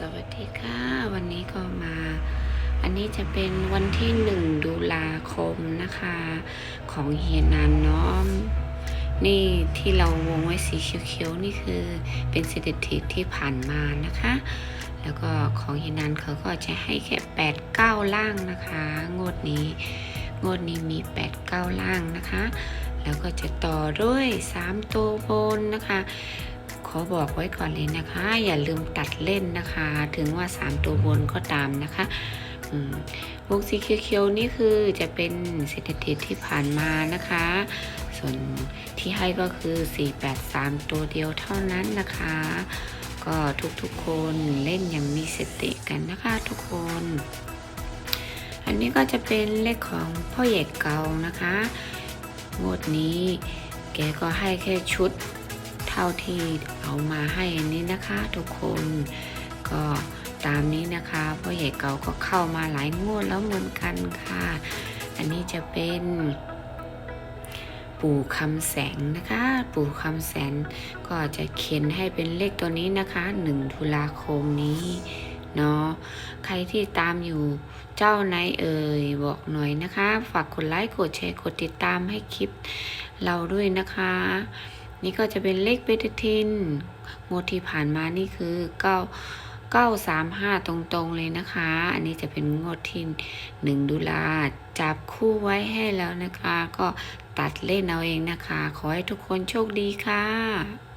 สวัสดีค่ะ วันนี้ก็มา อันนี้จะเป็นวันที่หนึ่งตุลาคมนะคะ ของเฮียนันเนาะนี่ที่เราวงไว้สีเขียวๆนี่คือเป็นสถิติที่ผ่านมานะคะ แล้วก็ของเฮียนันเขาก็จะให้แค่แปดเก้าล่างนะคะ งวดนี้งวดนี้มีแปดเก้าล่างนะคะ แล้วก็จะต่อด้วยสามตัวบนนะคะ อบอกไว้ก่อนเลยนะคะ อย่าลืมตัดเล่นนะคะ ถึงว่า 3 ตัวบนก็ตามนะคะวงสีเขียวๆนี่คือจะเป็นสถิติที่ผ่านมานะคะ ส่วนที่ให้ก็คือ 483 ตัวเดียวเท่านั้นนะคะ ก็ทุกๆคนเล่นอย่างมีสติกันนะคะทุกคน อันนี้ก็จะเป็นเลขของพ่อใหญ่เก่านะคะงวดนี้แกก็ให้แค่ชุด เท่าที่เอามาให้นนี้นะคะทุกคนก็ตามนี้นะคะพ่อใหญ่เก่าก็เข้ามาหลายงวดแล้วเหมือนกันค่ะ อันนี้จะเป็น ปู่คำแสงนะคะ ปู่คำแสงก็จะเขียนให้เป็นเลขตัวนี้นะคะ1ตุลาคมนี้เนาะใครที่ตามอยู่เจ้าไหนเอ่ยบอกหน่อยนะคะ ฝากกดไลค์กดแชร์กดติดตามให้คลิปเราด้วยนะคะ นี่ก็จะเป็นเลขเบตทินงวดที่ผ่านมานี่คือ9 935ตรงๆเลยนะคะ อันนี้จะเป็นงวดที่1ดุลาจับคู่ไว้ให้แล้วนะคะ ก็ตัดเล่นเอาเองนะคะ ขอให้ทุกคนโชคดีค่ะ